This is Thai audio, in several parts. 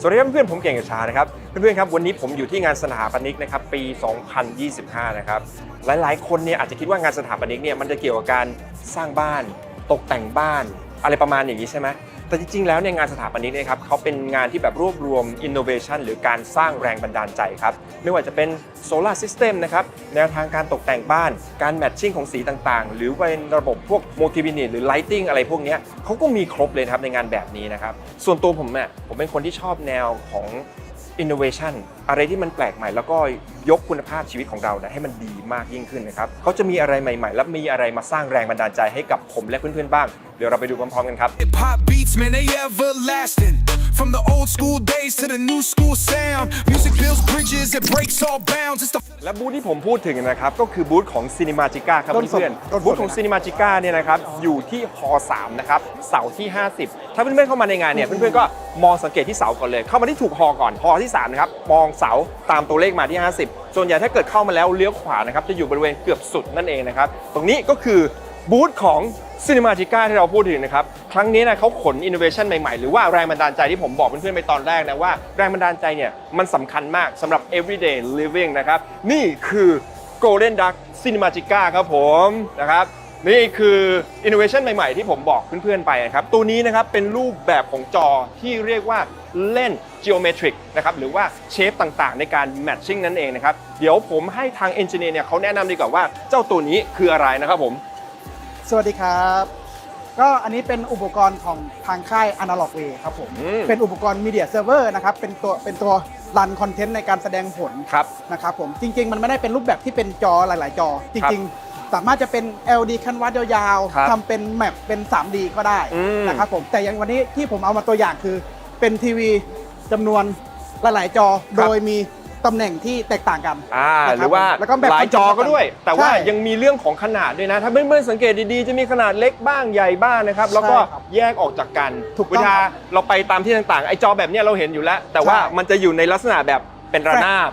สวัสดีครับเพื่อนผมเก่งกับชานะครับเพื่อนๆครับวันนี้ผมอยู่ที่งานสถาปนิกนะครับปี 2025 นะครับหลายๆ คนเนี่ยอาจจะคิดว่างานสถาปนิกเนี่ยมันจะเกี่ยวกับการสร้างบ้าน ตกแต่งบ้าน อะไรประมาณอย่างนี้ใช่ไหม แต่จริงๆ แล้วเนี่ยงานสถาปนิกเนี่ยครับเขาเป็นงานที่แบบรวบรวม innovation หรือการสร้างแรงบันดาลใจครับ ไม่ว่าจะเป็นโซลาร์ซิสเต็มนะครับแนวทางการตกแต่งบ้าน การแมทชิ่งของสีต่างๆ หรือเป็นระบบพวกโมทิวินิหรือไลติงอะไรพวกนี้เขาก็มีครบเลยครับในงานแบบนี้นะครับ ส่วนตัวผมเนี่ยผมเป็นคนที่ชอบแนวของ innovation อะไรที่มันแปลกใหม่ แล้วก็ยกคุณภาพชีวิตของเรานะให้มันดีมากยิ่งขึ้นนะครับเขาจะมีอะไรใหม่ ๆ และมีอะไรมาสร้างแรงบันดาลใจให้กับผมและเพื่อนๆบ้าง เดี๋ยวเราไปดูพร้อมๆกันครับ Hip hop beats, man, they everlasting. From the old school days to the new school sound. Music builds bridges, it breaks all bounds. It's the และบูธที่ผมพูดถึงนะครับก็คือบูธของ Cinemagica ครับต้นสดเพื่อนต้นสด ๆบูธของเลยนะ Cinemagica เนี่ยนะครับอยู่ที่ฮ3นะครับเสาที่ 50 ถ้าเพื่อนๆเข้ามาในงานเนี่ยเพื่อนๆก็มองสังเกตที่เสาก่อนเลย เข้ามาที่ถูกฮอก่อนฮอที่3นะครับมองเสาตามตัวเลขมาที่ 50 ส่วนใหญ่ถ้าเกิดเข้ามาแล้วเลี้ยวขวานะครับจะอยู่บริเวณเกือบสุดนั่นเองนะครับ ตรงนี้ก็คือบูธของ Cinemagica ที่เราพูดถึงนะครับ ครั้งนี้นะเขาขน innovation ใหม่ๆ หรือว่าแรงบันดาลใจที่ผมบอกเพื่อนๆไปตอนแรกนะว่าแรงบันดาลใจเนี่ยมันสำคัญมากสำหรับ everyday living นะครับ นี่คือ Golden Duck Cinemagica ครับผมนะครับนี่คือ innovation ใหม่ๆ ที่ผมบอกเพื่อนๆไปนะครับ ตัวนี้นะครับเป็นรูปแบบของจอที่เรียกว่าเล่น geometric นะครับหรือว่าเชฟต่างๆ ในการ matching นั่นเองนะครับ เดี๋ยวผมให้ทาง engineer เนี่ยเขาแนะนำดีกว่าว่าเจ้าตัวนี้คืออะไรนะครับผม สวัสดีครับ ก็อันนี้เป็นอุปกรณ์ของทางค่าย Analog Way ครับผม อืม เป็นอุปกรณ์ Media Server นะครับ เป็นตัวเป็นตัวรันคอนเทนต์ในการแสดงผลครับ นะครับผม จริง ๆ มันไม่ได้เป็นรูปแบบที่เป็นจอหลาย ๆ จอ จริง ๆ สามารถจะเป็น LD คันวัดยาวครับๆทำเป็นแมปเป็น 3D ก็ได้อืม นะครับผม แต่อย่างวันนี้ที่ผมเอามาตัวอย่างคือเป็นทีวี จำนวนหลาย ๆ จอ โดยมีตำแหน่งที่แตกต่างกันอ่านะครับหรือว่าแล้วก็แบบหลายจอก็ด้วย แต่ว่าใช่ ยังมีเรื่องของขนาดด้วยนะ ถ้าเพื่อนๆสังเกตดีๆ จะมีขนาดเล็กบ้างใหญ่บ้างนะครับ แล้วก็ใช่ครับแยกออกจากกันถูกต้องเวลาเราไปตามที่ต่างๆ ไอ้จอแบบเนี้ยเราเห็นอยู่แล้ว แต่ว่าใช่มันจะอยู่ในลักษณะแบบเป็นระนาบ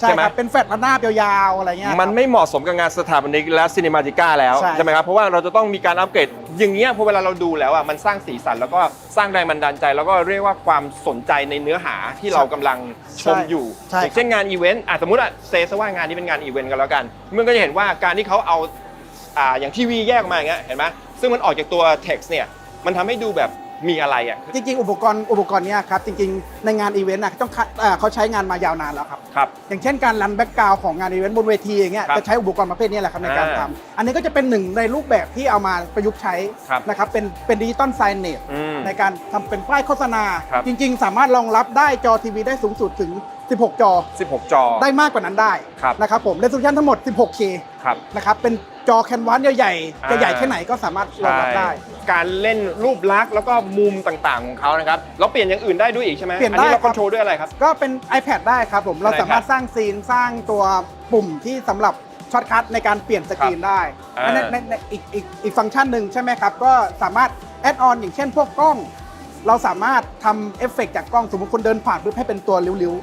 ใช่ใช่ไหมครับเป็นแฟลตระนาบยาวๆอะไรเงี้ยครับมันไม่เหมาะสมกับงานสถาปนิกและซินิมาติก้าแล้วใช่ใช่ไหมครับเพราะว่าเราจะต้องมีการอัปเกรดอย่างเงี้ยพอเวลาเราดูแล้วอะมันสร้างสีสันแล้วก็สร้างแรงบันดาลใจ แล้วก็เรียกว่าความสนใจในเนื้อหาที่เรากำลังชมอยู่ใช่อย่างเช่นงานอีเวนต์อะสมมติอะเซซะว่างานนี้เป็นงานอีเวนต์กันแล้วกันมันก็จะเห็นว่าการที่เขาเอาอ่าอย่างทีวีแยกออกมาอย่างเงี้ยเห็นไหมซึ่งมันออกจากตัว text เนี่ยมันทำให้ดูแบบ มีอะไรอะ จริงๆ อุปกรณ์อุปกรณ์เนี้ยครับจริงๆ ในงานอีเวนต์น่ะต้องคัดเอ่อเขาใช้งานมายาวนานแล้วครับ ครับ อย่างเช่นการรันแบ็กกราวของงานอีเวนต์บนเวทีอย่างเงี้ยครับจะใช้อุปกรณ์ประเภทนี้แหละครับในการอ่าทำอันนี้ก็จะเป็นหนึ่งในรูปแบบที่เอามาประยุกต์ใช้ครับ นะครับเป็นเป็นดิจิตอลไซเนตอืม ในการทำเป็นป้ายโฆษณา ครับ จริง ๆ สามารถรองรับได้จอทีวีได้สูงสุดถึง 16 จอ 16 จอ ได้มากกว่านั้นได้ครับ นะครับผมเรสโซลูชันทั้งหมด 16K ครับนะครับเป็นจอแคนวาสใหญ่ๆอ่าจะใหญ่แค่ไหนก็สามารถรองรับได้ การเล่นรูปลักษณ์แล้วก็มุมต่างๆของเขานะครับเราเปลี่ยนอย่างอื่นได้ด้วยอีกใช่ไหมเปลี่ยนอันี้ได้เราคครับอนโทรลด้วยอะไรครับ ก็เป็น iPad ได้ครับผมเราเป็น iPad สามารถสร้างซีนสร้างตัวปุ่มที่สำหรับช็อตคัทในการเปลี่ยนสกรีนได้อ่าในในในอีกอีกอีกฟังก์ชันหนึ่งใช่ไหมครับ ก็สามารถแอดออนอย่างเช่นพวกกล้อง เราสามารถทำเอฟเฟกต์จากกล้องสมมติคนเดินผ่านปุ๊บให้เป็นตัวริ้ว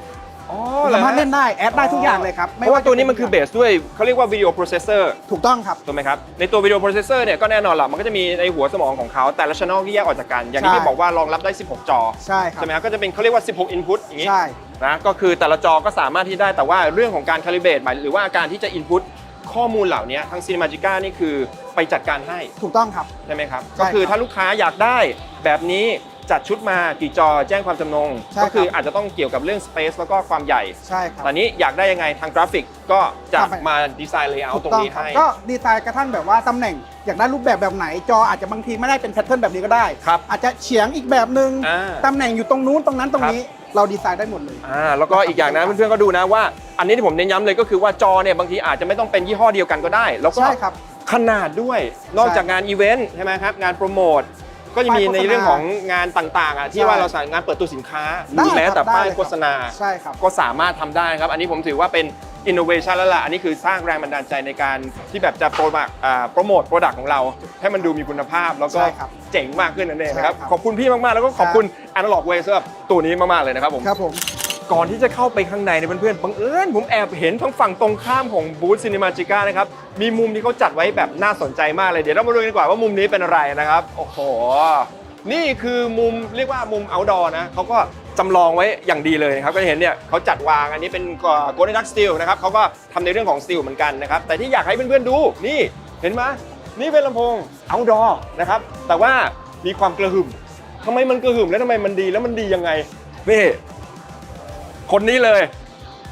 อ๋อๆสามารถเล่นได้แอดได้ทุกอย่างเลยครับเพราะว่าตัวนี้มันคือเบสด้วยเขาเรียกว่าวิดีโอโปรเซสเซอร์ถูกต้องครับถูกไหมครับ ในตัววิดีโอโปรเซสเซอร์เนี่ยก็แน่นอนแหละมันก็จะมีในหัวสมองของเขาแต่ละช่องที่แยกออกจากกัน อย่างที่ใช่พี่บอกว่ารองรับได้ 16 จอใช่ครับใช่ไหมครับก็จะเป็นเขาเรียกว่า 16 input อย่างนี้ใช่นะก็คือแต่ละจอก็สามารถที่ได้แต่ว่าเรื่องของการคาลิเบรตหมายหรือว่าการที่จะ input ข้อมูลเหล่านี้ทาง Cinemagica นี่คือไปจัดการให้ถูกต้องครับใช่ไหมครับใช่ก็คือครับถ้าลูกค้าอยากได้แบบนี้ จัดชุดมากี่จอแจ้งความจำนง ใช่ก็คือครับอาจจะต้องเกี่ยวกับเรื่อง Space แล้วก็ความใหญ่ ใช่ครับ ตอนนี้อยากได้ยังไงทางกราฟิกก็จะครับ มาดีไซน์เลเยอถูร์กตรงต้องนี้ครับให้ ก็ดีไซน์กระทั่งแบบว่าตำแหน่ง อยากได้รูปแบบแบบไหน จออาจจะบางทีไม่ได้เป็นแพทเทิร์นแบบนี้ก็ได้ ครับอาจจะเฉียงอีกแบบหนึ่งอ่า ตำแหน่งอยู่ตรงนู้นตรงนั้นตรงนี้ เราดีไซน์ได้หมดเลย อ่าแล้วก็อีกอย่างนะเพื่อนๆก็ดูนะว่า อันนี้ที่ผมเน้นย้ำเลยก็คือว่าจอเนี่ยบางทีอาจจะไม่ต้องเป็นยี่ห้อเดียวกันก็ได้ แล้วก็ใช่ครับ ขนาดด้วยนอกจากงานอีเวนต์ใช่ไหมครับงานโปรโมท ก็จะมีป้ายโฆษณาในเรื่องของงานต่างๆอะที่ใช่ว่าเราสามารถงานเปิดตัวสินค้าหได้รือแม้แต่ครับป้ายได้เลยโฆษณาใช่ครับก็สามารถทำได้นะครับ อันนี้ผมถือว่าเป็น innovation แล้วล่ะ อันนี้คือสร้างแรงบันดาลใจในการที่แบบจะโปรโมทอ่าโปรโมทโปรดักต์ของเรา ให้มันดูมีคุณภาพแล้วก็ใช่ครับเจ๋งมากขึ้นนั่นเองนะครับใช่ครับ ขอบคุณพี่มากๆ แล้วก็ขอบคุณ Analog Way สำหรับตัวนี้มากๆเลยนะครับผมครับผม ก่อนที่จะเข้าไปข้างในเนี่ยเพื่อนๆบังเอิญผมแอบเห็นทั้งฝั่งตรงข้ามของบูธ Cinemagica นะครับ มีมุมที่เขาจัดไว้แบบน่าสนใจมากเลย เดี๋ยวเรามาดูกันดีกว่าว่ามุมนี้เป็นอะไรนะครับ โอ้โห นี่คือมุมเรียกว่ามุม outdoor นะเขาก็จำลองไว้อย่างดีเลยนะครับ ก็จะเห็นเนี่ยเขาจัดวางอันนี้เป็นโกลเด้นดักสตีลนะครับเขาก็ทำในเรื่องของสตีลเหมือนกันนะครับ แต่ที่อยากให้เพื่อนๆดูนี่เห็นไหมนี่เป็นลำโพง outdoor นะครับ แต่ว่ามีความกระหึ่มทำไมมันกระหึ่มแล้วทำไมมันดีแล้วมันดียังไงนี่ คนนี้เลย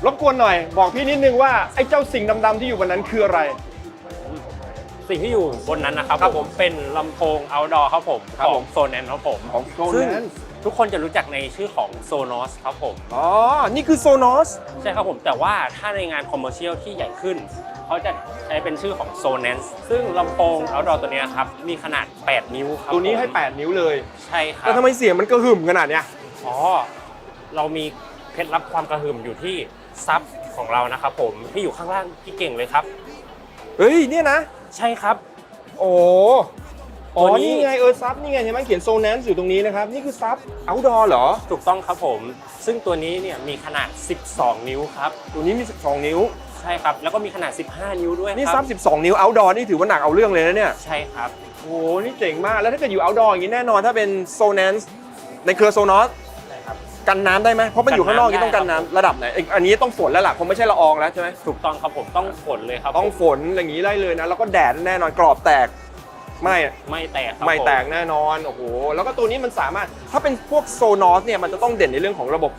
รบกวนหน่อย บอกพี่นิดนึงว่าไอ้เจ้าสิ่งดำๆที่อยู่บนนั้นคืออะไร สิ่งที่อยู่บนนั้นนะครับครับผผมมเป็นลำโพง outdoor ครับผมครับขผองมโซนแอนครับผมของซึ่ง Sonos ทุกคนจะรู้จักในชื่อของ Sonos ครับผม อ๋อ นี่คือ Sonos ใช่ครับผมแต่ว่าถ้าในงานคอมเมอร์เชียลที่ใหญ่ขึ้น เขาจะใช้เป็นชื่อของ Sonance ซึ่งลำโพง outdoor ตัวเนี้ยครับ มีขนาด 8 นิ้วครับตัวนี้ให้ ผม8 นิ้วเลย ใช่ครับแล้วทำไมเสียงมันกระหึ่มขนาดเนี้ย อ๋อ เรามี เคล็ดลับความกระหึ่มอยู่ที่ซับของเรานะครับผมที่อยู่ข้างล่างที่เก่งเลยครับ เฮ้ยเนี่ยนะ ใช่ครับ โอ้อ๋อ ตัวนี้ นี่ไงเออซับนี่ไงเห็นไหมเขียนโซน a น c e อยู่ตรงนี้นะครับ นี่คือซับ outdoor เหรอ ถูกต้องครับผม ซึ่งตัวนี้เนี่ยมีขนาด 12 นิ้วครับ ตัวนี้มี 12 นิ้ว ใช่ครับ แล้วก็มีขนาด 15 นิ้วด้วยนี่คซัรับ 12 นิ้ว outdoor นี่ถือว่าหนักเอาเรื่องเลยนะเนี่ย ใช่ครับ โอ้โห นี่เจ๋งมาก แล้วถ้าเกิดอยู่ outdoor อย่างนี้แน่นอนถ้าเป็น Sonance ในเครือ Sonos ใช่ครับ กันน้ำได้ไหมเพราะมันอยู่ข้างนอกนี่ต้องกันน้ำระดับไหนเอ้ยอันนี้ต้องฝนแล้วล่ะคงไม่ใช่ละอองแล้วใช่ไหมถูกต้องครับผมต้องฝนเลยครับต้องผมฝนอย่างนี้ได้เลยนะ แล้วก็แดดแน่นอนกรอบแตกไม่อะ ไม่แตกครับไม่แตกผแน่นอนโอ้โหแล้วก็ตัวนี้มันสามารถถ้าเป็นพวกโซนอสเนี่ยมันจะต้องเด่นในเรื่องของระบบ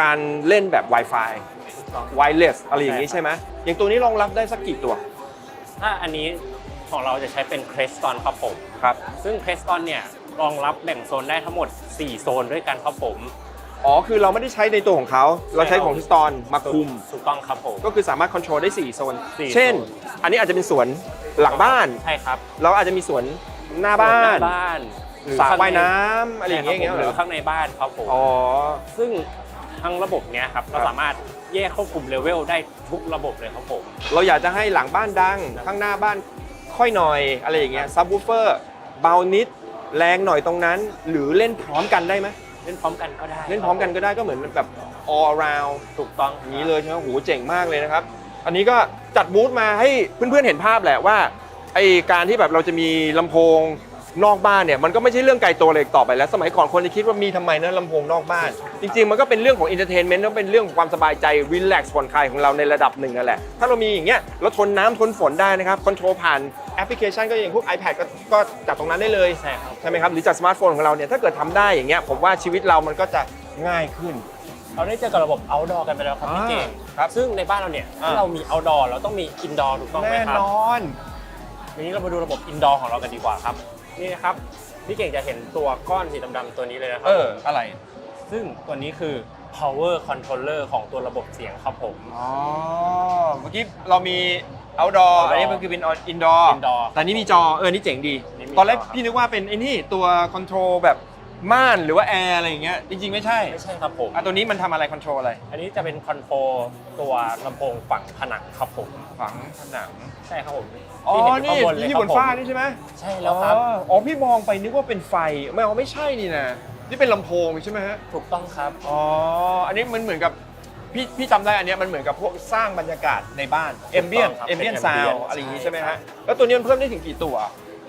การเล่นแบบ Wi-Fi ถูกต้อง Wireless อะไรอย่างนี้ใช่ใช่ครับไหมอย่างตัวนี้รองรับได้สักกี่ตัวถ้าอันนี้ของเราจะใช้เป็นเครสตอนครับผม ครับ ซึ่งเครสตอนเนี่ยรองรับแบ่งโซนได้ทั้งหมด 4 โซนด้วยกันครับผม อ๋อ คือเราไม่ได้ใช้ในตัวของเขา เราใช้ของพิสตอนมาคุม ถูกต้องครับผม ก็คือสามารถคอนโทรลได้ 4 โซน สี่เช่น โซน อันนี้อาจจะเป็นสวนหลังบ้าน ใช่ครับเราอาจจะมีสวนหน้าบ้าหนน้าบ้านหรือข้สระงว่ายน้ำอะไรอย่างเงี้ยใช่คบผมเหหรรืออข้างในบ้านครับผม อ๋อ ซึ่งทั้งระบบเนี้ยครับเราครับสามารถแยกควบคุมเลเวลได้ทุกระบบเลยครับผม เราอยากจะให้หลังบ้านดัง ข้างหน้าบ้านค่อยหน่อยอะไรอย่างเงี้ยซับวูเฟอร์เบานิด แรงหน่อยตรงนั้น หรือเล่นพร้อมกันได้ไหม เล่นพร้อมกันก็ได้เล่นพร้อมกันก็ได้ก็เหมือนแบบ all around ถูกต้องอย่างนี้เลยใช่ไหมโอ้โหเจ๋งมากเลยนะครับ อันนี้ก็จัดบูธมาให้เพื่อนๆเห็นภาพแหละว่าไอการที่แบบเราจะมีลำโพง นอกบ้านเนี่ยมันก็ไม่ใช่เรื่องไกลตัวเลยต่อไปแล้ว สมัยก่อนคนจะคิดว่ามีทำไมนะลำโพงนอกบ้าน จริง ๆ มันก็เป็นเรื่องของอินเตอร์เทนเมนต์แล้วเป็นเรื่องของความสบายใจรีแลกซ์ผ่อนคลายของเราในระดับหนึ่งนั่นแหละ ถ้าเรามีอย่างเงี้ยแล้วทนน้ำทนฝนได้นะครับคอนโทรลผ่านแอปพลิเคชันก็อย่างพวก iPad ก็ก็จากตรงนั้นได้เลยใช่ครับใช่ไหมครับหรือจากสมาร์ทโฟนของเราเนี่ยถ้าเกิดทำได้อย่างเงี้ยผมว่าชีวิตเรามันก็จะง่ายขึ้นเราได้เจอกับระบบ outdoor กันไปแล้วครับพี่เก่งครับซึ่งในบ้านเราเนี่ยอ่าถ้าเรามี outdoor เราต้องมี indoor ถูกต้องไหมแน่ครับนอนทีนี้เรามาดูระบบ indoor ของเรากันดีกว่าครับ นี่นะครับพี่เก่งจะเห็นตัวก้อนสีดำๆตัวนี้เลยนะครัเออ อะไร ซึ่งตัวนี้คือ power controller ของตัวระบบเสียงครับผม อ๋อ เมื่อกี้เรามี outdoor outdoor อันนี้มันคือเป็น indoor indoor แต่นี่มีจอ เออ นี่เจ๋งดี นี่มีตอนแรกจอครับ พี่นึกว่าเป็นไอ้นี่ตัวคอนโทรลแบบ ม่านหรือว่าแอร์อะไรอย่างเงี้ยจริง ๆ ไม่ใช่ไม่ใช่ครับผม อะตัวนี้มันทำอะไรคอนโทรลอะไรอันนี้จะเป็นคอนโทรลตัวลำโพงฝั่งผนังครับผม ฝังผนังใช่ครับผมอ๋อที่เห็นอยู่นี่ข้างบนเลยที่ครับบนผมฟ้านี่ใช่ไหมใช่แล้วครับ อ๋ออ๋อพี่มองไปนึกว่าเป็นไฟไม่เอาไม่ใช่นี่นะนี่เป็นลำโพงใช่ไหมฮะถูกต้องครับ อ๋ออันนี้มันเหมือนกับพี่พี่จำได้อันเนี้ยมันเหมือนกับพวกสร้างบรรยากาศในบ้านเอมเบียนครับเอมเบียนเป็นซาว ambient อะไรอย่างงี้ใช่ไหมใช่ครัฮะบแล้วตัวนี้มันเพิ่มได้ถึงกี่ตัว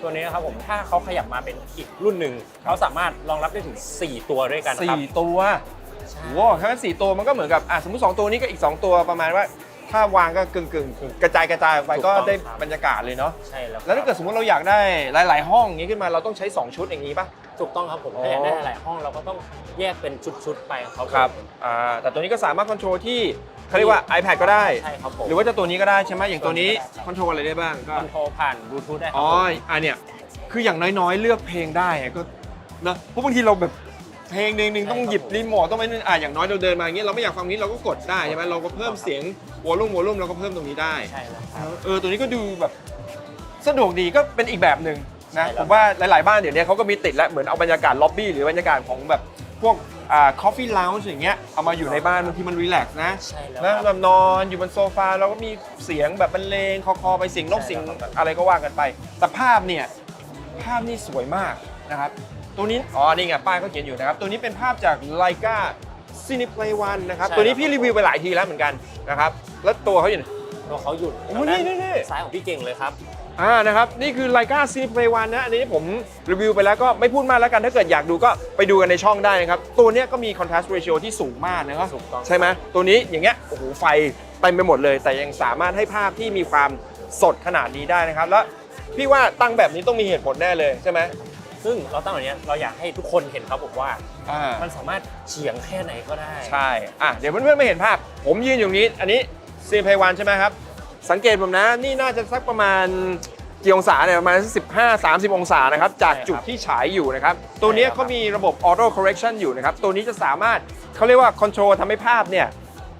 ตัวนี้นะครับผมถ้าเขาขยับมาเป็นอีกรุ่นหนึ่งเขาสามารถรองรับได้ถึง 4 ตัวด้วยกันครับ สี่ตัวใช่โว้ถ้างั้นสี่ตัวมันก็เหมือนกับอะสมมติ2ตัวนี้ก็อีก2ตัวประมาณว่า ถ้าวางก็กึ่งกึ่งๆกระจายกระจายออกไปก็ได้บรรยากาศเลยเนาะใช่แล้วแล้วถ้าเกิดสมมติเราอยากได้หลาย ๆ ห้องอย่างนี้ขึ้นมาเราต้องใช้ 2 ชุดอย่างนี้ป่ะถูกต้องครับผมอ๋อถ้าอยากได้หลายห้องเราก็ต้องแยกเป็นชุด ๆ ไปครับผมอ่าแต่ตัวนี้ก็สามารถคอนโทรลที่เขาเรียกว่า iPad ก็ได้ใช่ครับผมหรือว่าจะตัวนี้ก็ได้ใช่ไหมอย่างตัวนี้ตัวนี้ก็ได้ครับคอนโทรลอะไรได้บ้างก็คอนโทรลผ่านบลูทูธได้ครัอ๋อผมอันเนี้ยคืออย่างน้อยๆ เลือกเพลงได้อะก็เนอะเพราะบางทีเราแบบ เพลงหนึ่งหนึ่งต้องหยิบรีโมทต้องไปนึงอะอย่างน้อยเราเดินมาอย่างเงี้ยเราไม่อยากฟังนี้เราก็กดได้ใช่ไหมเราก็เพิ่มเสียงวอลลุ่มวอลลุ่มเราก็เพิ่มตรงนี้ได้ใช่แล้วครับ เออตัวนี้ก็ดูแบบสะดวกดีก็เป็นอีกแบบหนึ่งนะใช่แล้ว ผมว่าหลาย ๆ บ้านเดี๋ยวนี้เขาก็มีติดแล้วเหมือนเอาบรรยากาศล็อบบี้หรือบรรยากาศของแบบพวกอ่าคอฟฟี่ลาวอย่างเงี้ยเอามาอยู่ในบ้านบางทีมันรีแลกซ์นะ ใช่แล้วนะครับแบบ นอนอยู่บนโซฟาเราก็มีเสียงแบบบรรเลงคอๆไปเสียงนกใช่เสียงแล้วครับ อะไรก็ว่ากันไป แต่ภาพเนี่ย ภาพนี่สวยมากนะครับ ตัวนี้ อ๋อ นี่ไงป้ายเขาเขียนอยู่นะครับ ตัวนี้เป็นภาพจาก Leica Cineplay One นะครับ ใช่ ตัวนี้ครับพี่รีวิวไปหลายทีแล้วเหมือนกันนะครับ แล้วตัวเขาอยู่ไหน ตัวเขาหยุดโอ้นี่นี่นี่ ซ้ายของพี่เก่งเลยครับ อ่านะครับ นี่คือไลกาซีเพลวันนะ อันนี้ผมรีวิวไปแล้วก็ไม่พูดมากแล้วกัน ถ้าเกิดอยากดูก็ไปดูกันในช่องได้นะครับ ตัวเนี้ยก็มี contrast ratio ที่สูงมากนะครับถูกต้อง ใช่ไหมตัวนี้อย่างเงี้ย โอ้โห ไฟเต็มไปหมดเลย แต่ยังสามารถให้ภาพที่มีความสดขนาดนี้ได้นะครับ แล้วพี่ว่าตั้งแบบนี้ต้องมีเหตุผลแน่เลยใช่ไหม ซึ่งเราตั้งแบบเนี้ยเราอยากให้ทุกคนเห็นครับผมว่า อ่ามันสามารถเฉียงแค่ไหนก็ได้ ใช่อะเดี๋ยวเพื่อนๆไม่เห็นภาพ ผมยืนอยู่นี้ อันนี้ซีนไพวันใช่ไหมครับ สังเกตผมนะ นี่น่าจะสักประมาณกี่องศาเนี่ยประมาณ15 30 องศานะครับ จากใช่ครับจุดที่ฉายอยู่นะครับ ตัวเนี้ยใช่ครับ เขามีระบบ auto correction อยู่นะครับ ตัวนี้จะสามารถเขาเรียกว่า control ทำให้ภาพเนี่ย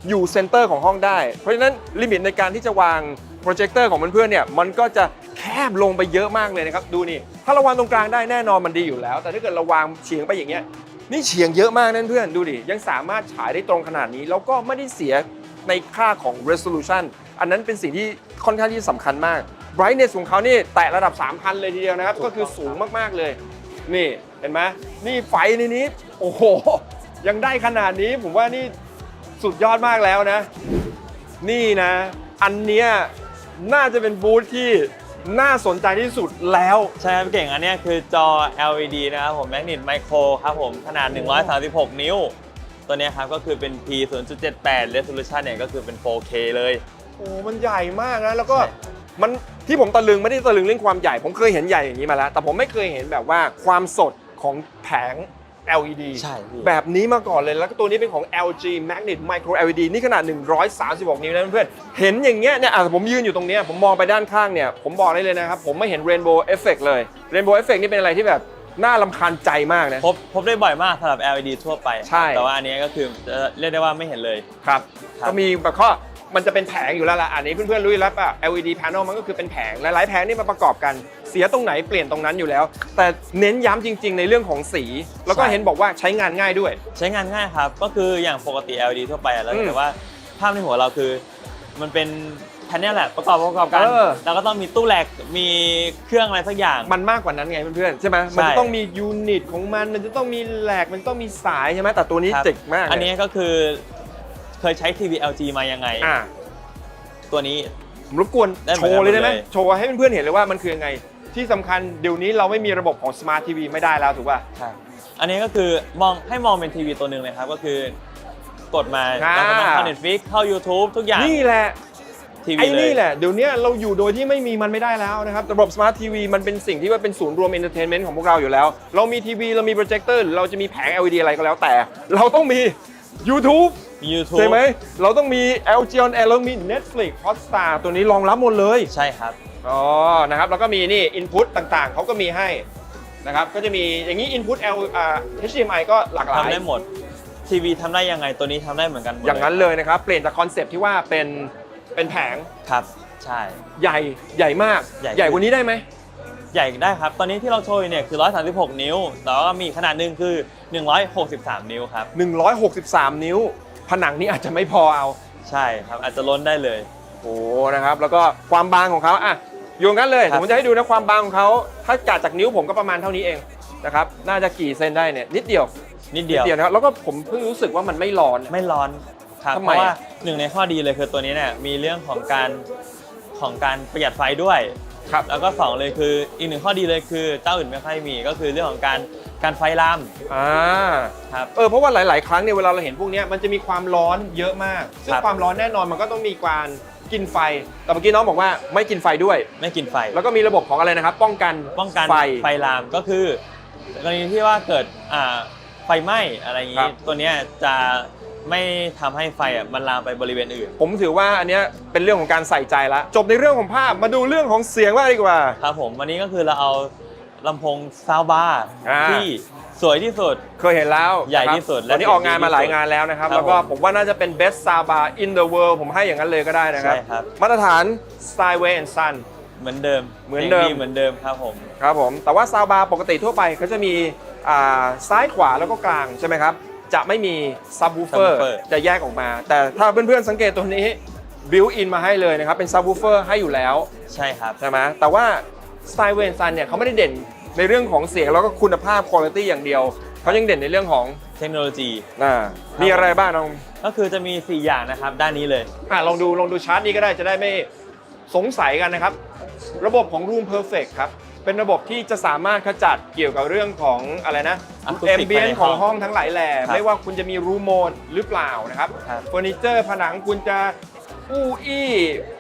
อยู่เซนเตอร์ของห้องได้ เพราะฉะนั้นลิมิตในการที่จะวาง โปรเจคเตอร์ของเพื่อนๆเนี่ยมันก็จะแคบลงไปเยอะมากเลยนะครับดูนี่ถ้าเราวางตรงกลางได้แน่นอนมันดีอยู่แล้ว แต่ถ้าเกิดเราวางเฉียงไปอย่างเงี้ยนี่เฉียงเยอะมากนั่นเพื่อนดูดิยังสามารถฉายได้ตรงขนาดนี้ แล้วก็ไม่ได้เสียในค่าของ resolution อันนั้นเป็นสิ่งที่ค่อนข้างที่สำคัญมาก brightness ของเขานี่แตะระดับ 3,000 เลยทีเดียวนะครับ ก็คือสูงมากๆเลย นี่เห็นไหมนี่ไฟในนี้โอ้โห ยังได้ขนาดนี้ผมว่านี่สุดยอดมากแล้วนะ นี่นะ อันเนี้ย น่าจะเป็นบูธที่น่าสนใจที่สุดแล้ว ใช่ครับเก่งอันเนี้ยคือจอ LED นะครับผม Magnet Micro ครับผม ขนาด 136 นิ้ว ตัวเนี้ยครับก็คือเป็น P 0.78 resolution เนี่ยก็คือเป็น 4K เลย โอ้มันใหญ่มากนะ แล้วก็ใช่มันที่ผมตะลึงไม่ได้ตะลึงเรื่องความใหญ่ ผมเคยเห็นใหญ่อย่างนี้มาแล้ว แต่ผมไม่เคยเห็นแบบว่าความสดของแผง LED ใช่พี่ แบบนี้มาก่อนเลย แล้วก็ตัวนี้เป็นของ LG Magnet Micro LED นี่ขนาด 136 นิ้วนะเพื่อนๆเห็นอย่างเงี้ยเนี่ยอะผมยืนอยู่ตรงเนี้ยผมมองไปด้านข้างเนี่ย ผมบอกได้เลยนะครับ ผมไม่เห็น Rainbow Effect เลย Rainbow Effect นี่เป็นอะไรที่แบบน่าลำคาญใจมากนะ พบพบได้บ่อยมากสำหรับ LED ทั่วไป ใช่ แต่ว่าอันเนี้ยก็คือจะเรียกได้ว่าไม่เห็นเลย ครับ ครับ ก็มีแบบข้อ มันจะเป็นแผงอยู่แล้วล่ะอันนี้เพื่อนๆรู้อยู่แล้วป่ะ LED panel มันก็คือเป็นแผงหลายๆแผงนี่มาประกอบกันเสียตรงไหนเปลี่ยนตรงนั้นอยู่แล้ว แต่เน้นย้ำจริง ๆ ในเรื่องของสี แล้วก็เห็นบอกว่าใช้งานง่ายด้วย ใช้งานง่ายครับ ก็คืออย่างปกติ LED ทั่วไปอะเราอืมแต่ว่าภาพในหัวเราคือ มันเป็นแพนเนลแหละประกอบประกอบกัน เออ แล้วก็ต้องมีตู้แหลกมีเครื่องอะไรสักอย่าง มันมากกว่านั้นไงเพื่อนๆใช่ไหมมันจะต้องมียูนิตของมันมันจะต้องมีแหลกมันต้องมีสายใช่ไหมแต่ตัวนี้ครับเจ๋งมากเลย อันนี้ก็คือ เคยใช้ TV LG มายังไง อะตัวนี้ ผมรบกวนได้เหโชมือนกันว์เลยได้ไหมหมดเลย โชว์ให้เพื่อนๆเห็นเลยว่ามันคือยังไง ที่สำคัญเดี๋ยวนี้เราไม่มีระบบของ Smart TV ไม่ได้แล้วถูกป่ะ อันนี้ก็คือมองให้มองเป็นทีวีตัวหนึ่งเลยครับก็คือกดมาอ่า เราสามารถเข้า Netflix เข้า YouTube ทุกอย่างนี่แหละ ทีวีไอ้เลยนี่แหละ เดี๋ยวนี้เราอยู่โดยที่ไม่มีมันไม่ได้แล้วนะครับ ระบบ Smart TV มันเป็นสิ่งที่ว่าเป็นศูนย์รวม Entertainment ของพวกเราอยู่แล้ว เรามีทีวี เรามีโปรเจคเตอร์ เราจะมีแผง LED อะไรก็แล้วแต่ เราต้องมี YouTube มี YouTube ใช่ไหม เราต้องมี LG on Air เรามี Netflix Hotstar ตัวนี้รองรับหมดเลย ใช่ครับ อ๋อ นะครับ แล้วก็มีนี่ input ต่างๆ เขาก็มีให้ นะครับ ก็จะมีอย่างนี้ input L อ่า HDMI ก็หลากหลายทำได้หมด ทีวีทำได้ยังไง ตัวนี้ทำได้เหมือนกันหมดอย่างนั้นเลยนะครับ เปลี่ยนจากคอนเซปต์ที่ว่าเป็น เป็นแผง ครับ ใช่ ใหญ่ ใหญ่มากใหญ่ใหญ่กว่านี้ได้ไหมใหญ่ได้ครับ ตอนนี้ที่เราโชว์อยู่เนี่ยคือ 136 นิ้วแต่ว่ามีขนาดหนึ่งคือ 163 นิ้วครับ 163 นิ้ว ผนังนี้อาจจะไม่พอเอา ใช่ครับอาจจะล้นได้เลย โอ้นะครับ แล้วก็ความบางของเขาอะโยงกันเลยครับเดี๋ยวผมจะให้ดูนะความบางของเขาถ้ากาดจากนิ้วผมก็ประมาณเท่านี้เองนะครับน่าจะกี่เซนได้เนี่ยนิดเดียวนิดเดียวเดียวนะครับแล้วก็ผมเพิ่งรู้สึกว่ามันไม่ร้อน ไม่ร้อนครับทำเพไม ราะว่าอะหนึ่งในข้อดีเลยคือตัวนี้เนี่ยมีเรื่องของการของการประหยัดไฟด้วย ครับ แล้วก็สองเลยคืออีกหนึ่งข้อดีเลยคือเจ้าอื่นไม่ค่อยมีก็คือเรื่องของการ การไฟลามอ่าครับ เออเพราะว่าหลาย ๆ ครั้งเนี่ยเวลาเราเห็นพวกเนี้ยมันจะมีความร้อนเยอะมาก ซึ่งครับ ความร้อนแน่นอนมันก็ต้องมีการกินไฟ แต่เมื่อกี้น้องบอกว่าไม่กินไฟด้วย ไม่กินไฟ แล้วก็มีระบบของอะไรนะครับ ป้องกันป้องกันไฟ ไฟลามก็คือกรณีที่ว่าเกิดอ่าไฟไหม้อะไรอย่างครันี้ บ ตัวเนี้ยจะไม่ทำให้ไฟอะมันลามไปบริเวณอื่น ผมถือว่าอันเนี้ยเป็นเรื่องของการใส่ใจละจบในเรื่องของภาพมาดูเรื่องของเสียงว่างดีกว่า ครับผมวันนี้ก็คือเราเอา ลำโพงซาวบาร์อ่า ที่สวยที่สุด เคยเห็นแล้วใหญ่นะครับที่สุดและวันนี้ออกงานมาหลายงานแล้วนะครับ ครับแล้วก็ผมผมว่าน่าจะเป็น best sound bar in the world ผมให้อย่างนั้นเลยก็ได้นะครับ ใช่ครับ มาตรฐาน Styleway and Son เหมือนเดิมเหมือนเดิม พลงเหมือนเดิมครับผม ครับผม แต่ว่าซาวบาร์ปกติทั่วไปเขาจะมีอ่าซ้ายขวาแล้วก็กลางใช่ไหมครับ จะไม่มีซับ w ูเฟอร์ subwoofer จะแยกออกมา แต่ถ้าเพื่อนๆสังเกตตัวนี้บิวอินมาให้เลยนะครับ เป็นซับ w ูเฟอร์ให้อยู่แล้ว ใช่ครับ ใช่ไหมแต่ว่า สไตล์เวนซันเนี่ยเขาไม่ได้เด่นในเรื่องของเสียงแล้วก็คุณภาพคุณภาพอย่างเดียว เขายังเด่นในเรื่องของเทคโนโลยีอ่ามีอะไรบ้างน้องก็คือจะมี 4 อย่างนะครับ ด้านนี้เลยอะลองดูลองดูชาร์ตนี้ก็ได้จะได้ไม่สงสัยกันนะครับ ระบบของ Room Perfect ครับ เป็นระบบที่จะสามารถขจัดเกี่ยวกับเรื่องของอะไรนะ Acoustic แอมเบียนภายในของห้ห้อองงทั้งหลายแหล่ ครับไม่ว่าคุณจะมีรูมโหมดหรือเปล่านะครับครับ เฟอร์นิเจอร์ผนังคุณจะ อู้อี้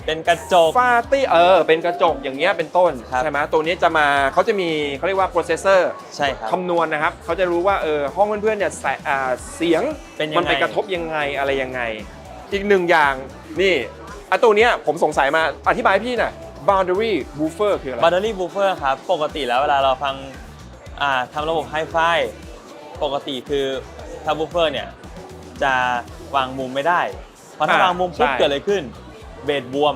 เป็นกระจก ฟาตี้เออเป็นกระจกอย่างเงี้ยเป็นต้นครับ ใช่ไหมตัวนี้จะมาเขาจะมีเขาเรียกว่าโปรเซสเซอร์ใช่ครับ คำนวณนะครับเขาจะรู้ว่าเออห้องเพื่อนๆเนี่ยแสอ่าเสียงเป็นยังไง มันไปกระทบยังไงอะไรยังไง อีกหนึ่งอย่างนี่อะตัวเนี้ยผมสงสัยมาอธิบายให้พี่หน่อย boundary woofer คืออะไรบัตเตอรี่บูฟเฟอร์ครับ ปกติแล้วเวลาเราฟังอ่าทำระบบไฮไฟปกติคือทับบูฟเฟอร์เนี่ย จะวางมุมไม่ได้เพราะถ้าอ่าวางมุมปุ๊บใช่ เกิดอะไรขึ้น เบสบวม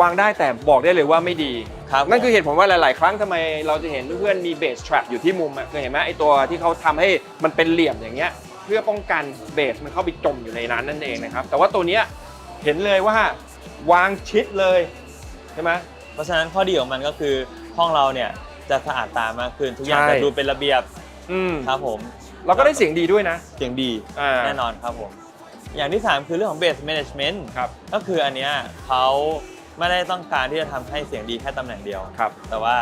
วางได้แต่บอกได้เลยว่าไม่ดีครับนั่นคือเหตุผลว่าหลาย ๆ ครั้งทำไมเราจะเห็นเพื่อนๆมีเบส trap อยู่ที่มุมอะเคยเห็นไหมไอตัวที่เขาทำให้มันเป็นเหลี่ยมอย่างเงี้ย เพื่อป้องกันเบสมันเข้าไปจมอยู่ในนั้นนั่นเองนะครับ แต่ว่าตัวเนี้ยเห็นเลยว่าวางชิดเลยใช่ไหม เพราะฉะนั้นข้อดีของมันก็คือห้องเราเนี่ยจะสะอาดตามากขึ้นทุกอย่างใช่ จะดูเป็นระเบียบอืมครับผม เราก็ได้เสียงดีด้วยนะเสียงดีอ่าแน่นอนครับผม อย่างที่ 3 คือเรื่องของเบสแมネจเมนต์ครับก็คืออันเนี้ยเขาไม่ได้ต้องการที่จะทำให้เสียงดีแค่ตำแหน่งเดียว ครับแต่ว่า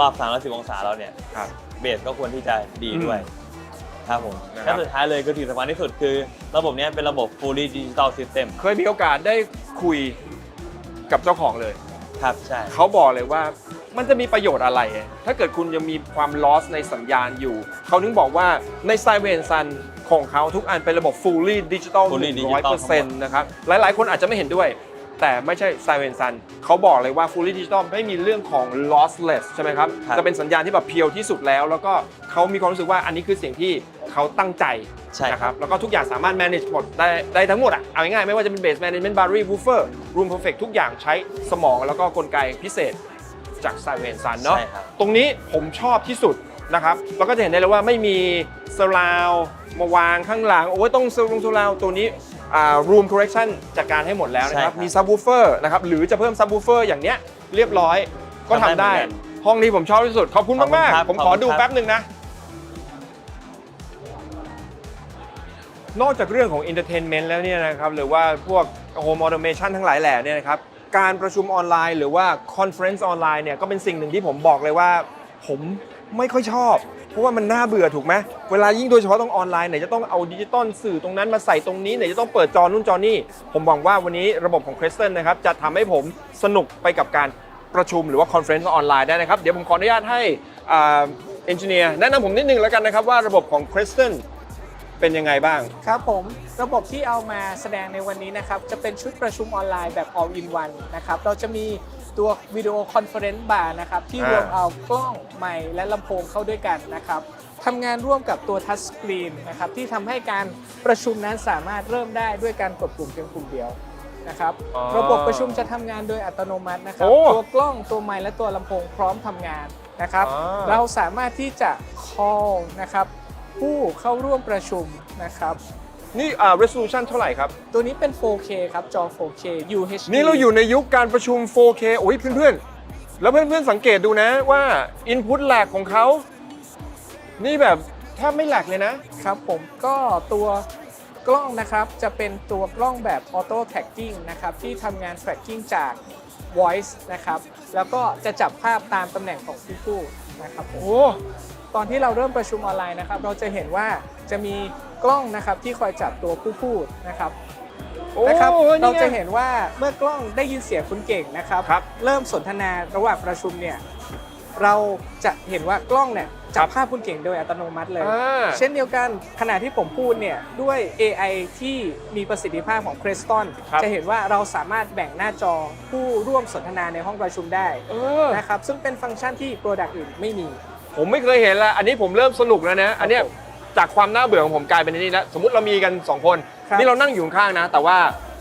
รอบๆ310องศาเราเนี่ยครับ เบสก็ควรที่จะดีด้วยครับผมนะครับ และสุดท้ายเลยก็ที่สำคัญที่สุดคือ ระบบเนี้ยเป็นระบบ fully digital system เคยมีโอกาสได้คุยกับเจ้าของเลย ครับใช่ เขาบอกเลยว่ามันจะมีประโยชน์อะไร ถ้าเกิดคุณยังมีความ loss ในสัญญาณอยู่ เขาถึงบอกว่าใน s i เ e n Sun ของเขาทุกอันเป็นระบบ fully digital Fully digital 100%นะครับ หลายๆ คนอาจจะไม่เห็นด้วย แต่ไม่ใช่ s i เ e n Sun เขาบอกเลยว่า fully digital ไม่มีเรื่องของ lossless ใช่ไหมครับ ครับ จะเป็นสัญญาณที่แบบเพียวที่สุดแล้ว แล้วก็เขามีความรู้สึกว่าอันนี้คือสิ่งที่เขาตั้งใจ ใช่นะครับแล้วก็ทุกอย่างสามารถ manage หมดได้ได้ทั้งหมดอะ เอาง่ายๆ ไม่ว่าจะเป็น base management boundary woofer room perfect ทุกอย่างใช้สมองแล้วก็กลไกพิเศษจาก s i เ e n Sun เนาะ ใช่ครับ ตรงนี้ผมชอบที่สุด นะครับแล้วก็จะเห็นได้เลยว่าไม่มีสลาวมาวางข้างหลัง โอ้ยต้องสลงสลาวตัวนี้อ่า room correction จัดการให้หมดแล้วนะครับ ใช่ครับ มี subwoofer นะครับหรือจะเพิ่ม subwoofer อย่างเนี้ยเรียบร้อยก็ทำทำได้ได้ เหมือนกันห้องนี้ผมชอบที่สุด ขอบคุณขอบคุณมาก ครับๆ ผมขอบขอคุณดูครับ แป๊บหนึ่งนะ นอกจากเรื่องของ entertainment แล้วเนี่ยนะครับหรือว่าพวก home automation ทั้งหลายแหล่เนี่ยนะครับการประชุมออนไลน์หรือว่า conference ออนไลน์เนี่ยก็เป็นสิ่งหนึ่งที่ผมบอกเลยว่า ผม ไม่ค่อยชอบ เพราะว่ามันน่าเบื่อถูกไหมเวลายิ่งโดยเฉพาะต้องออนไลน์ไหนจะต้องเอาดิจิตอลสื่อตรงนั้นมาใส่ตรงนี้ไหนจะต้องเปิดจอนู่นจอนี่ ผมหวังว่าวันนี้ระบบของ c r e s t o n นะครับจะทำให้ผมสนุกไปกับการประชุมหรือว่าคอนเฟรนซ์ออนไลน์ได้นะครับ เดี๋ยวผมขออนุญาตให้เอนจิเนียร์แนะนำผมนิดนึงแล้วกันนะครับว่าระบบของ c r e s t o n เป็นยังไงบ้าง ครับผมระบบที่เอามาแสดงในวันนี้นะครับ จะเป็นชุดประชุมออนไลน์แบบ all in one นะครับ เราจะมี ตัววิดีโอคอนเฟอเรนซ์บาร์นะครับที่อ่ารรวมเอากล้องไมค์และลำโพงเข้าด้วยกันนะครับทำงานร่วมกับตัวทัชสกรีนนะครับที่ทำให้การประชุมนั้นสามารถเริ่มได้ด้วยการกดปุ่มเพียงปุ่มเดียวนะครับอ๋อระบบประชุมจะทำงานโดยอัตโนมัตินะครับ โอ้ตัวกล้องตัวไมค์และตัวลำโพงพร้อมทำงานนะครับอ่าเราสามารถที่จะ call นะครับผู้เข้าร่วมประชุมนะครับ นี่อ่า resolution เท่าไหร่ครับ ตัวนี้เป็น 4K ครับ จอ 4K UHD นี่เราอยู่ในยุคการประชุม 4K โอ้ยเพื่อนๆ แล้วเพื่อนๆ สังเกตดูนะว่า input lag ของเขา นี่แบบแทบไม่แหลกเลยนะ ครับผมก็ตัวกล้องนะครับจะเป็นตัวกล้องแบบ Auto Tracking นะครับ ที่ทำงาน tracking จาก voice นะครับ แล้วก็จะจับภาพตามตำแหน่งของผู้พูดนะครับผม โอ้ ตอนที่เราเริ่มประชุมออนไลน์นะครับ เราจะเห็นว่าจะมีกล้องนะครับที่คอยจับตัวผู้พูดนะครับโอ้นะครับนี่เราไงจะเห็นว่าเมื่อกล้องได้ยินเสียงคุณเก่งนะครับครับ เริ่มสนทนาระหว่างประชุมเนี่ยเราจะเห็นว่ากล้องเนี่ยจับภาพคุณเก่งโดยอัตโนมัติเลยอ่าเช่นเดียวกันขณะที่ผมพูดเนี่ยด้วย AI ที่มีประสิทธิภาพของ Creston ครับจะเห็นว่าเราสามารถแบ่งหน้าจอผู้ร่วมสนทนาในห้องประชุมได้เออนะครับซึ่งเป็นฟังก์ชันที่ Product อื่นไม่มี ผมไม่เคยเห็นละอันนี้ผมเริ่มสนุกแล้วนะ อันเนี้ยจากความน่าเบื่อของผมกลายเป็นอันนี้แล้วสมมติเรามีกัน 2 คน ครับ นี่เรานั่งอยู่ข้างๆนะ แต่ว่า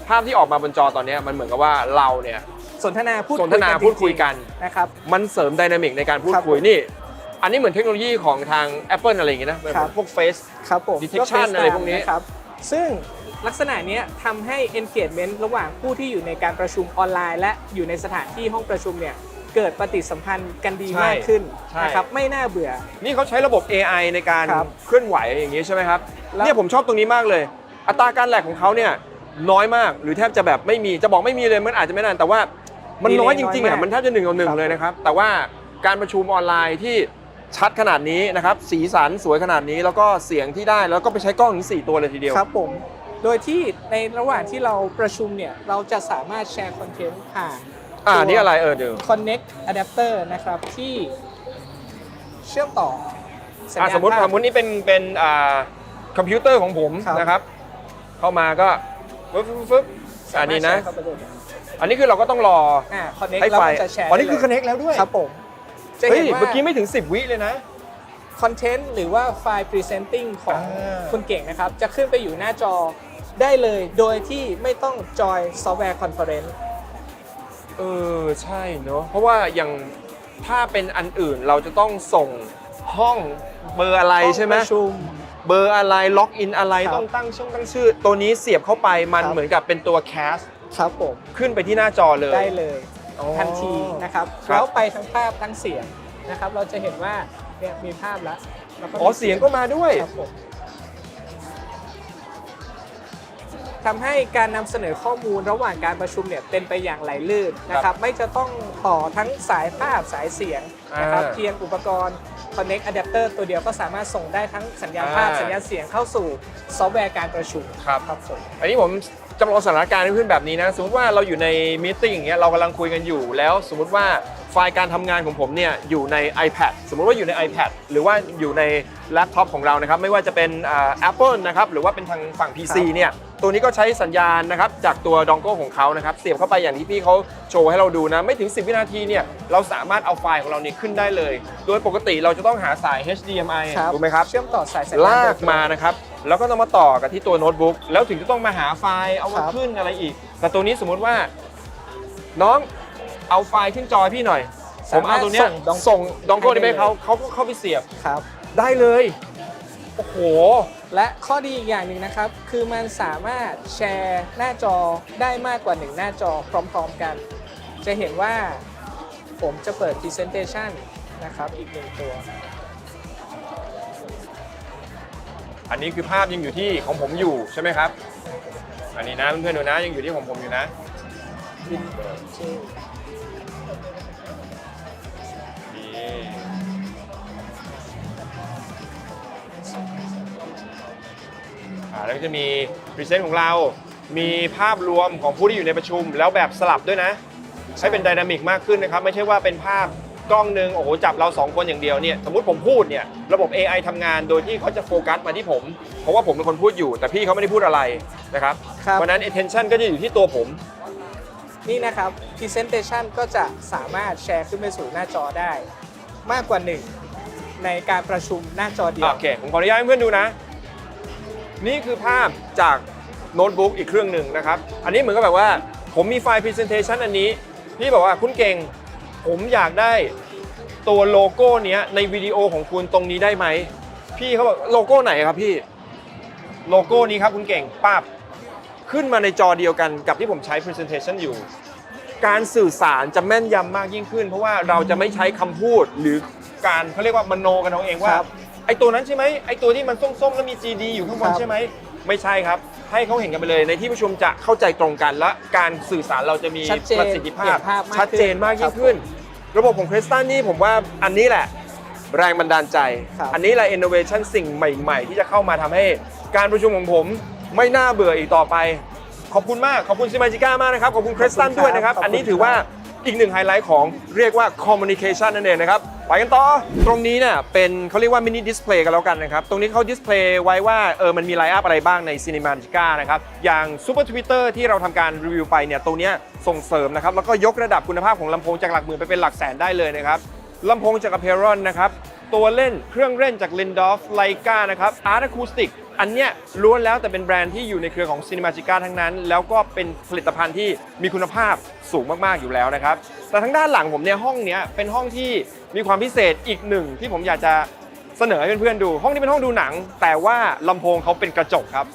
ภาพที่ออกมาบนจอตอนเนี้ยมันเหมือนกับว่าเราเนี่ย สนทนาพูดสนทนาคุยกันพูดคุยกัน จริงๆนะครับ มันเสริมไดนามิกในการพูดครับคุยนี่ อันนี้เหมือนเทคโนโลยีของทาง Apple อะไรอย่างงี้นะเหมือนครับ พวก Face ครับผม Detection ก็อะไรพวกนี้นะครับ ซึ่งลักษณะเนี้ยทำให้ engagement ระหว่างผู้ที่อยู่ในการประชุมออนไลน์ และอยู่ในสถานที่ห้องประชุมเนี่ย เกิดปฏิสัมพันธ์กันดีใช่มากขึ้นใช่ นะครับไม่น่าเบื่อ นี่เขาใช้ระบบ AI ในการครับเคลื่อนไหวอย่างนี้ใช่ไหมครับแล้ว เนี่ยผมชอบตรงนี้มากเลย อัตราการแหลกของเขาเนี่ยน้อยมากหรือแทบจะแบบไม่มีจะบอกไม่มีเลยมันอาจจะไม่นานแต่ว่ามันน้อย delay จริงๆอะน้อยมากมันแทบจะหนึ่งต่อหนึ่งครับเลยนะครับแต่ว่าการประชุมออนไลน์ที่ชัดขนาดนี้นะครับสีสันสวยขนาดนี้แล้วก็เสียงที่ได้แล้วก็ไปใช้กล้องถึง4ตัวเลยทีเดียวครับผม โดยที่ในระหว่างที่เราประชุมเนี่ยเราจะสามารถแชร์คอนเทนต์ผ่าน อ่าตัว นี่อะไรเออเดี๋ยว Connect Adapter นะครับที่เชื่อมต่อสัญอะญาณสมมติภาสพ มมตินี่เป็นเป็นอ่าคอมพิวเตอร์ของผมครับ นะครับ เข้ามาก็ฟึบฟึบฟึบอันนี้นะสามารถแชร์เข้าไปเลยอันนี้คือเราก็ต้องรออ่า Connect ให้แล้วไฟมันจะแชร์อ๋อนี่คือได้เลย connect แล้วด้วยครับผมจะเฮ้เห็ยนว่า เมื่อกี้ไม่ถึง 10 วิเลยนะ คอนเทนต์หรือว่าไฟล์ Presenting ของอ่า คุณเก่งนะครับ จะขึ้นไปอยู่หน้าจอได้เลย โดยที่ไม่ต้องจอยซอฟต์แวร์คอนเฟอเรนซ์ เออใช่เนอะเพราะว่าอย่างถ้าเป็นอันอื่นเราจะต้องส่งห้องเบอร์อะไรใช่ไหมประชุม เบอร์อะไรล็อกอินอะไรครับต้องตั้งช่องตั้งชื่อ ตัวนี้เสียบเข้าไปมันครับ เหมือนกับเป็นตัวแคสครับผมขึ้นไปที่หน้าจอเลยได้เลย อ๋อ ทันทีนะครับครับ แล้วไปทั้งภาพทั้งเสียงนะครับ เราจะเห็นว่าเนี่ยมีภาพแล้วแล้วก็อ๋อมีเสียงก็มาด้วย ครับผม ทำให้การนำเสนอข้อมูลระหว่างการประชุมเนี่ยเป็นไปอย่างไหลลื่นนะครับไม่จะต้องต่อทั้งสายภาพสายเสียงนะครับอ่าเพียงอุปกรณ์ Connect Adapter ตัวเดียวก็สามารถส่งได้ทั้งสัญญาณภาพอ่าสัญญาณเสียงเข้าสู่ซอฟต์แวร์การประชุมครับครับผมอันนี้ผมจำลองสถานการณ์ให้เพื่อนแบบนี้นะ สมมติว่าเราอยู่ในมีตติ้งอย่างเงี้ยเรากำลังคุยกันอยู่ แล้วสมมติว่าไฟล์การทำงานของผมเนี่ยอยู่ใน iPad สมมติว่าอยู่ใน iPad หรือว่าอยู่ในแล็ปท็อปของเรานะครับไม่ว่าจะเป็นอ่า Apple นะครับหรือว่าเป็นทางฝั่ง PC ครับเนี่ย ตัวนี้ก็ใช้สัญญาณนะครับจากตัวดองโก้ของเขานะครับ เสียบเข้าไปอย่างที่พี่เขาโชว์ให้เราดูนะ ไม่ถึง 10 วินาทีเนี่ยเราสามารถเอาไฟล์ของเราเนี่ยขึ้นได้เลย โดยปกติเราจะต้องหาสาย HDMI ถูกไหมครับ เชื่อมต่อสายสัญญาณลากโดยตรงมานะครับ แล้วก็ต้องมาต่อกับที่ตัวโน้ตบุ๊กแล้วถึงจะต้องมาหาไฟล์เอามาครับ ขึ้นอะไรอีก แต่ตัวนี้สมมุติว่า น้องเอาไฟล์ขึ้นจอให้พี่หน่อยผมเอาตัวเนี้ยสามารถส่งดองส่งดองโก้ให้นี้ได้ไปให้เขาเลยเขาก็เข้าไปเสียบ ครับ ได้เลย โอ้โห และข้อดีอีกอย่างหนึ่งนะครับ คือมันสามารถแชร์หน้าจอได้มากกว่า 1 หน้าจอพร้อม ๆกัน จะเห็นว่าผมจะเปิด Presentation นะครับ อีกหนึ่งตัว อันนี้คือภาพยังอยู่ที่ของผมอยู่ใช่ไหมครับ อันนี้นะเพื่อนๆดูนะยังอยู่ที่ของผมอยู่นะ อ่าแล้วก็จะมีพรีเซนต์ของเรา มีภาพรวมของผู้ที่อยู่ในประชุม แล้วแบบสลับด้วยนะ ใช้เป็นไดนามิกมากขึ้นนะครับ ไม่ใช่ว่าเป็นภาพกล้องหนึ่งโอ้โหจับเรา 2 คนอย่างเดียวเนี่ยสมมุติผมพูดเนี่ยระบบ AI ทำงานโดยที่เขาจะโฟกัสมาที่ผม เพราะว่าผมเป็นคนพูดอยู่ แต่พี่เขาไม่ได้พูดอะไรนะครับครับ เพราะฉะนั้น attention ก็จะอยู่ที่ตัวผม นี่นะครับ Presentation ก็จะสามารถแชร์ขึ้นไปสู่หน้าจอได้ มากกว่า1ในการประชุมหน้าจอเดียว โอเค ผมขออนุญาตให้เพื่อนดูนะ นี่คือภาพจากโน้ตบุ๊กอีกเครื่องหนึ่งนะครับ อันนี้เหมือนกับแบบว่า ผมมีไฟล์ Presentation อันนี้ พี่บอกว่าคุณเก่ง ผมอยากได้ตัวโลโก้เนี้ยในวิดีโอของคุณตรงนี้ได้ไหม พี่เขาบอกโลโก้ไหนครับพี่ โลโก้นี้ครับคุณเก่งป้าบขึ้นมาในจอเดียวกันกับที่ผมใช้ Presentation อยู่ การสื่อสารจะแม่นยำมากยิ่งขึ้น เพราะว่าเราจะไม่ใช้คำพูดหรือการเขาเรียกว่ามโนกันเอาเองว่า ไอตัวนั้นใช่ไหมไอตัวที่มันส้มๆแล้วมี GD อยู่ข้างบนครับใช่ไหมไม่ใช่ครับ ให้เขาเห็นกันไปเลยในที่ประชุมจะเข้าใจตรงกันและการสื่อสารเราจะมีชัดเจนประสิทธิภาพ เห็นภาพมากขึ้น ชัดเจนมากยิ่งขึ้น ระบบของคริสตันนี่ผมว่าอันนี้แหละ แรงบันดาลใจ ครับ อันนี้แหละ innovation สิ่งใหม่ ๆ ที่จะเข้ามาทำให้การประชุมของผมไม่น่าเบื่ออีกต่อไป ขอบคุณมาก ขอบคุณซิมาจิก้ามากนะครับ ขอบคุณคริสตันด้วยนะครับอันนี้ถือว่าอี อีกหนึ่งไฮไลท์ของเรียกว่า communication นั่นเองนะครับ ไปกันต่อ ตรงนี้เนี่ยเป็นเขาเรียกว่ามินิดิสเพลย์กันแล้วกันนะครับ ตรงนี้เขาดิสเพลย์ไว้ว่าเออมันมีไลน์อัพอะไรบ้างใน Cinematica นะครับ อย่าง Super Twitter ที่เราทำการรีวิวไปเนี่ยตรงนี้ส่งเสริมนะครับ แล้วก็ยกระดับคุณภาพของลำโพงจากหลักหมื่นไปเป็นหลักแสนได้เลยนะครับลำโพงจากอเพรอนนะครับ ตัวเล่นเครื่องเล่นจาก Lindorf Leica นะครับ Art Acoustic อันเนี้ยล้วนแล้วแต่เป็นแบรนด์ที่อยู่ในเครือของ Cinemagica ทั้งนั้น แล้วก็เป็นผลิตภัณฑ์ที่มีคุณภาพสูงมาก ๆ อยู่แล้วนะครับ แต่ทางด้านหลังผมเนี่ยห้องเนี้ยเป็นห้องที่มีความพิเศษอีกหนึ่งที่ผมอยากจะเสนอให้เพื่อนๆดู ห้องนี้เป็นห้องดูหนัง แต่ว่าลำโพงเขาเป็นกระจกครับ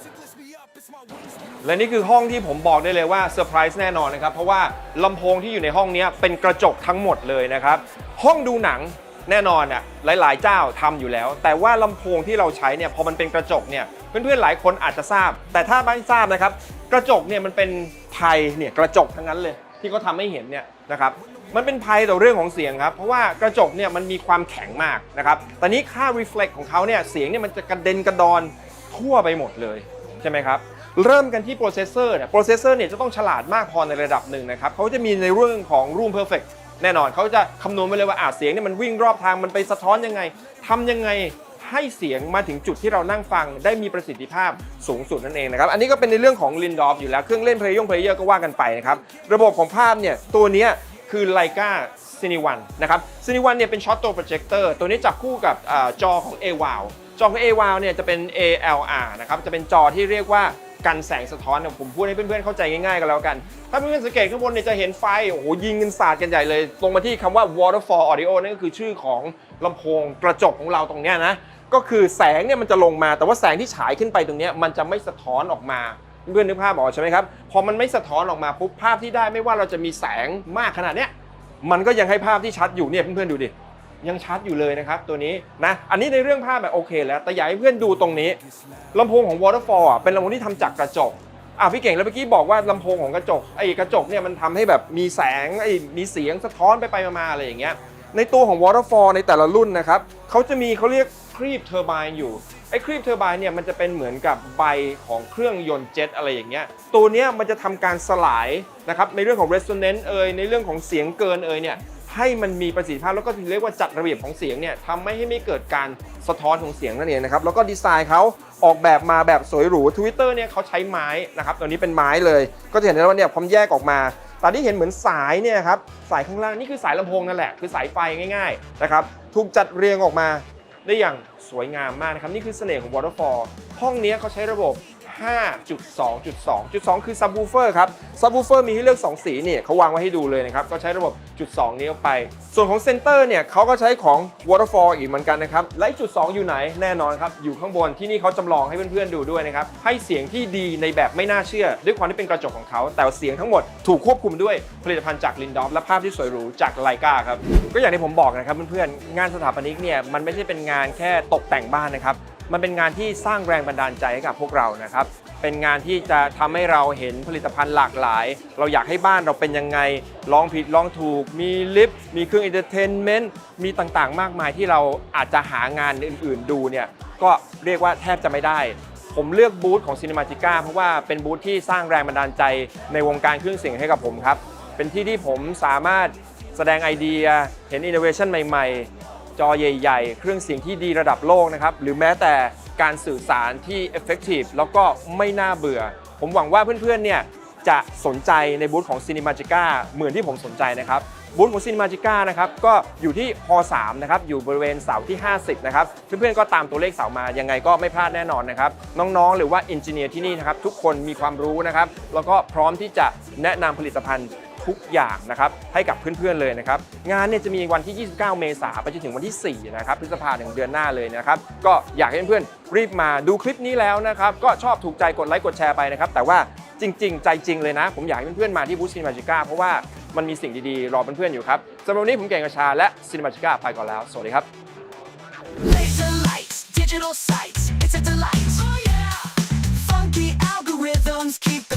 และนี่คือห้องที่ผมบอกได้เลยว่าเซอร์ไพรส์แน่นอนนะครับ เพราะว่าลำโพงที่อยู่ในห้องเนี้ยเป็นกระจกทั้งหมดเลยนะครับ ห้องดูหนัง แน่นอนอะหลาย ๆ เจ้าทำอยู่แล้ว แต่ว่าลำโพงที่เราใช้เนี่ยพอมันเป็นกระจกเนี่ยเพื่อนๆหลายคนอาจจะทราบ แต่ถ้าไม่ทราบนะครับ กระจกเนี่ยมันเป็นไทยเนี่ยกระจกทั้งนั้นเลย ที่เขาทำให้เห็นเนี่ยนะครับมันเป็นภัยต่อเรื่องของเสียงครับ เพราะว่ากระจกเนี่ยมันมีความแข็งมากนะครับตอนนี้ค่า reflect ของเขาเนี่ยเสียงเนี่ยมันจะกระเด็นกระดอนทั่วไปหมดเลยใช่ไหมครับเริ่มกันที่โปรเซสเซอร์เนี่ยโปรเซสเซอร์เนี่ยจะต้องฉลาดมากพอในระดับหนึ่งนะครับเขาจะมีในเรื่องของ room perfect แน่นอนเขาจะคำนวณไปเลยว่าอ่าเสียงเนี่ยมันวิ่งรอบทางมันไปสะท้อนยังไงทำยังไงให้เสียงมาถึงจุดที่เรานั่งฟังได้มีประสิทธิภาพสูงสุดนั่นเองนะครับ อันนี้ก็เป็นในเรื่องของ l i n d o r f อยู่แล้ว เครื่องเล่นเพลย์ยงเพลเยอร์ก็ว่ากันไปนะครับ ระบบของภาพเนี่ยตัวนี้คือ Leica Cine One นะครับ Cine One เนี่ยเป็นช็อตตัวโปรเจคเตอร์ตัวนี้จับคู่กับอจอของ a w o w จอของ a w o w เนี่ยจะเป็น ALR นะครับจะเป็นจอที่เรียกว่า กันแสงสะท้อนเนี่ยผมพูดให้เพื่อนๆเข้าใจง่ายๆกันแล้วกัน ถ้าเพื่อนๆสังเกตข้างบนเนี่ยจะเห็นไฟโอ้โหยิงกันสาดกันใหญ่เลยลงมาที่คำว่า waterfall audio นั่นก็คือชื่อของลำโพงกระจกของเราตรงเนี้ยนะก็คือแสงเนี่ยมันจะลงมาแต่ว่าแสงที่ฉายขึ้นไปตรงเนี้ยมันจะไม่สะท้อนออกมาเพื่อนๆนึกภาพออกใช่ไหมครับพอมันไม่สะท้อนออกมาปุ๊บภาพที่ได้ไม่ว่าเราจะมีแสงมากขนาดเนี้ยมันก็ยังให้ภาพที่ชัดอยู่เนี่ยเพื่อนๆดูดิ ยังชัดอยู่เลยนะครับตัวนี้นะอันนี้ในเรื่องภาพแบบโอเค แล้วแต่อยากให้เพื่อนดูตรงนี้ลำโพงของ Waterfall อะเป็นลำโพงที่ทำจากกระจกอะพี่เก่งแล้วเมื่อกี้บอกว่าลำโพงของกระจกไอ้กระจกเนี่ยมันทำให้แบบมีแสงไอ้มีเสียงสะท้อนไปไปมาๆอะไรอย่างเงี้ยในตัวของ Waterfall ในแต่ละรุ่นนะครับเขาจะมีเขาเรียกครีบเทอร์ไบน์อยู่ไอ้ครีบเทอร์ไบน์เนี่ยมันจะเป็นเหมือนกับใบของเครื่องยนต์เจ็ตอะไรอย่างเงี้ยตัวเนี้ยมันจะทำการสลายนะครับในเรื่องของ resonance เอ่ยในเรื่องของเสียงเกินเอ่ยเนี่ย ให้มันมีประสิทธิภาพแล้วก็เรียกว่าจัดระเบียบของเสียงเนี่ยทำให้ให้ไม่เกิดการสะท้อนของเสียงนั่นเองนะครับแล้วก็ดีไซน์เขาออกแบบมาแบบสวยหรู Twitter เนี่ยเขาใช้ไม้นะครับตัวนี้เป็นไม้เลย ก็จะเห็นได้ว่าเนี่ยพอมแยกออกมาตอนที่เห็นเหมือนสายเนี่ยครับสายข้างล่างนี่คือสายลำโพงนั่นแหละคือสายไฟง่ายๆนะครับถูกจัดเรียงออกมาได้อย่างสวยงามมากนะครับนี่คือเสน่ห์ของ Waterfall ห้องนี้เขาใช้ระบบ 5.2.2จุด2คือ subwoofer ครับ subwoofer มีให้เลือก 2 สีเนี่ยเขาวางไว้ให้ดูเลยนะครับ ก็ใช้ระบบจุด 2 นี้ไป ส่วนของ center เนี่ยเขาก็ใช้ของ waterfall อีกเหมือนกันนะครับ และจุด 2 อยู่ไหนแน่นอนครับ อยู่ข้างบนที่นี่เขาจำลองให้เพื่อนๆดูด้วยนะครับ ให้เสียงที่ดีในแบบไม่น่าเชื่อ ด้วยความที่เป็นกระจกของเขา แต่เสียงทั้งหมดถูกควบคุมด้วยผลิตภัณฑ์จาก Lindorf และภาพที่สวยหรูจากไลกาครับก็อย่างที่ผมบอกนะครับเพื่อนๆงานสถาปนิกเนี่ยมันไม่ใช่เป็นงานแค่ตกแต่งบ้านนะครับ มันเป็นงานที่สร้างแรงบันดาลใจให้กับพวกเรานะครับ เป็นงานที่จะทำให้เราเห็นผลิตภัณฑ์หลากหลาย เราอยากให้บ้านเราเป็นยังไงลองผิดลองถูก มีลิฟต์มีเครื่องเอนเตอร์เทนเมนต์มีต่างๆ มากมายที่เราอาจจะหางานอื่น ๆ ดูเนี่ยก็เรียกว่าแทบจะไม่ได้ ผมเลือกบูธของ Cinematica เพราะว่าเป็นบูธที่สร้างแรงบันดาลใจในวงการเครื่องเสียงให้กับผมครับ เป็นที่ที่ผมสามารถแสดงไอเดียเห็นอินโนเวชันใหม่ๆ จอใหญ่ๆ เครื่องเสียงที่ดีระดับโลกนะครับ หรือแม้แต่การสื่อสารที่ effective แล้วก็ไม่น่าเบื่อ ผมหวังว่าเพื่อนๆ เนี่ยจะสนใจในบูธของ Cinemagica เหมือนที่ผมสนใจนะครับ บูธของ Cinemagica นะครับก็อยู่ที่ฮ3นะครับ อยู่บริเวณเสาที่ 50 นะครับ เพื่อนๆ ก็ตามตัวเลขเสามา ยังไงก็ไม่พลาดแน่นอนนะครับ น้องๆ หรือว่าอินจิเนียร์ที่นี่นะครับ ทุกคนมีความรู้นะครับ แล้วก็พร้อมที่จะแนะนำผลิตภัณฑ์ ทุกอย่างนะครับให้กับเพื่อนๆเลยนะครับงานเนี่ยจะมีวันที่ 29 เมษายนไปจนถึงวันที่ 4 นะครับพฤษภาคมเดือนหน้าเลยนะครับก็อยากให้เพื่อนๆรีบมาดูคลิปนี้แล้วนะครับก็ชอบถูกใจกดไลค์กดแชร์ไปนะครับแต่ว่าจริง ๆ ใจจริงเลยนะ ผมอยากให้เพื่อนๆมาที่บูธซินมาจิก้าเพราะว่ามันมีสิ่งดีๆ รอเพื่อนๆอยู่ครับสำหรับวันนี้ผมเก่งกระชาและซินมาจิก้าไปก่อนแล้ว สวัสดีครับ Laser lights, digital sights, it's a delight. Oh yeah! Funky algorithms keep